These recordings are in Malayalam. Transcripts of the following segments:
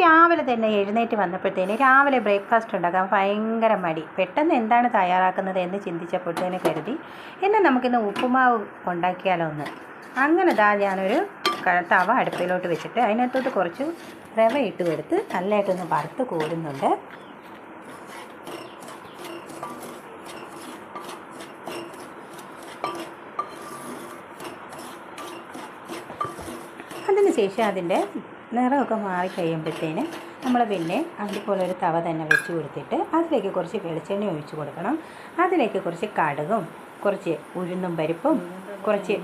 രാവിലെ തന്നെ എഴുന്നേറ്റ് വന്നപ്പോഴത്തേന് രാവിലെ ബ്രേക്ക്ഫാസ്റ്റ് ഉണ്ടാക്കാൻ ഭയങ്കര മടി. പെട്ടെന്ന് എന്താണ് തയ്യാറാക്കുന്നത് എന്ന് ചിന്തിച്ചപ്പോഴത്തേന് കരുതി ഇന്ന് നമുക്കിന്ന് ഉപ്പുമാവ് ഉണ്ടാക്കിയാലോ ഒന്ന് അങ്ങനെ ദാ ഞാനൊരു തവ അടുപ്പിലോട്ട് വെച്ചിട്ട് അതിനകത്തോട്ട് കുറച്ച് റവ ഇട്ട് കൊടുത്ത് നല്ലതായിട്ടൊന്ന് വറുത്ത് കോരുന്നുണ്ട്. അതിനുശേഷം അതിന്റെ നിറമൊക്കെ മാറി കഴിയുമ്പോഴത്തേന് നമ്മൾ പിന്നെ അതുപോലെ ഒരു തവ തന്നെ വെച്ച് കൊടുത്തിട്ട് അതിലേക്ക് കുറച്ച് വെളിച്ചെണ്ണ ഒഴിച്ച് കൊടുക്കണം. അതിലേക്ക് കുറച്ച് കടുകും കുറച്ച് ഉഴുന്നും പരിപ്പും കുറച്ച്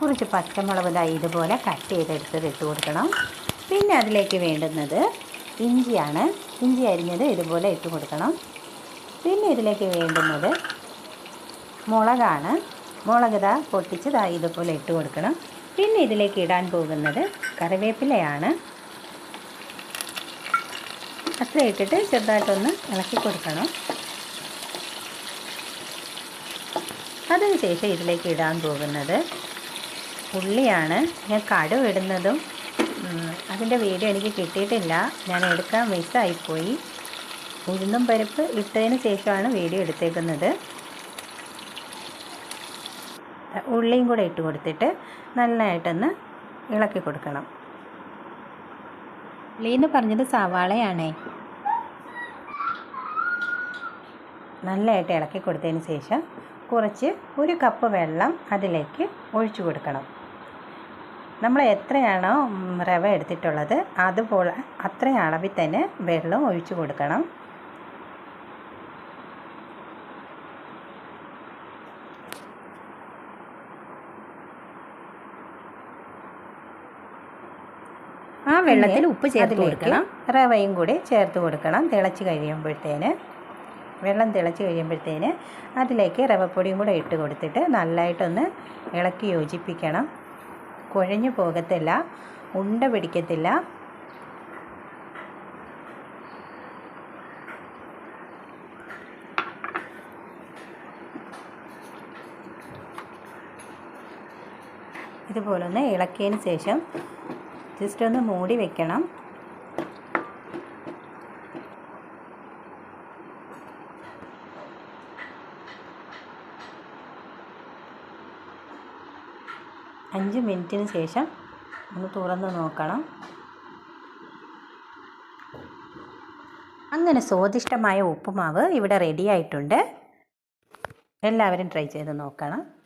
കുറച്ച് പച്ചമുളക് ഇതായി ഇതുപോലെ കട്ട് ചെയ്തെടുത്തത് ഇട്ട് കൊടുക്കണം. പിന്നെ അതിലേക്ക് വേണ്ടുന്നത് ഇഞ്ചിയാണ്. ഇഞ്ചി അരിഞ്ഞത് ഇതുപോലെ ഇട്ട് കൊടുക്കണം. പിന്നെ ഇതിലേക്ക് വേണ്ടുന്നത് മുളകാണ്. മുളക് ഇതാ പൊട്ടിച്ച് ദാ ഇതുപോലെ ഇട്ട് കൊടുക്കണം. പിന്നെ ഇതിലേക്ക് ഇടാൻ പോകുന്നത് കറിവേപ്പിലയാണ്. അത്ര ഇട്ടിട്ട് ചെറുതായിട്ടൊന്ന് ഇളക്കി കൊടുക്കണം. അതിനുശേഷം ഇതിലേക്ക് ഇടാൻ പോകുന്നത് ഉള്ളിയാണ്. ഞാൻ കടുവ് ഇടുന്നതും അതിന്റെ വീഡിയോ എനിക്ക് കിട്ടിയിട്ടില്ല. ഞാൻ എടുക്കാൻ മിസ്സായിപ്പോയി ഉഴുന്നും പരിപ്പ് ഇട്ടതിന് ശേഷമാണ് വീഡിയോ എടുത്തേക്കുന്നത്. ഉള്ളിയും കൂടെ ഇട്ട് കൊടുത്തിട്ട് നല്ലതായിട്ടൊന്ന് ഇളക്കി കൊടുക്കണം. ഉള്ളി എന്ന് പറഞ്ഞത് സവാളയാണേ. നല്ലതായിട്ട് ഇളക്കി കൊടുത്തതിന് ശേഷം കുറച്ച് ഒരു കപ്പ് വെള്ളം അതിലേക്ക് ഒഴിച്ചു കൊടുക്കണം. നമ്മൾ എത്രയാണോ റവ എടുത്തിട്ടുള്ളത് അതുപോലെ അത്ര അളവിൽ തന്നെ വെള്ളം ഒഴിച്ചു കൊടുക്കണം. ആ വെള്ളത്തിൽ ഉപ്പ് ചേർത്ത് കൊടുക്കണം. റവയും കൂടി ചേർത്ത് കൊടുക്കണം. തിളച്ച് കഴിയുമ്പോഴത്തേന് വെള്ളം തിളച്ച് കഴിയുമ്പോഴത്തേന് അതിലേക്ക് റവപ്പൊടിയും കൂടെ ഇട്ട് കൊടുത്തിട്ട് നല്ലതായിട്ടൊന്ന് ഇളക്കി യോജിപ്പിക്കണം. കുഴഞ്ഞു പോകത്തില്ല ഉണ്ട പിടിക്കത്തില്ല. ഇതുപോലൊന്ന് ഇളക്കിയതിന് ശേഷം ജസ്റ്റ് ഒന്ന് മൂടി വെക്കണം. അഞ്ച് മിനിറ്റിന് ശേഷം ഒന്ന് തുറന്ന് നോക്കണം. അങ്ങനെ സ്വാദിഷ്ടമായ ഉപ്പുമാവ് ഇവിടെ റെഡിയായിട്ടുണ്ട് എല്ലാവരും ട്രൈ ചെയ്ത് നോക്കണം.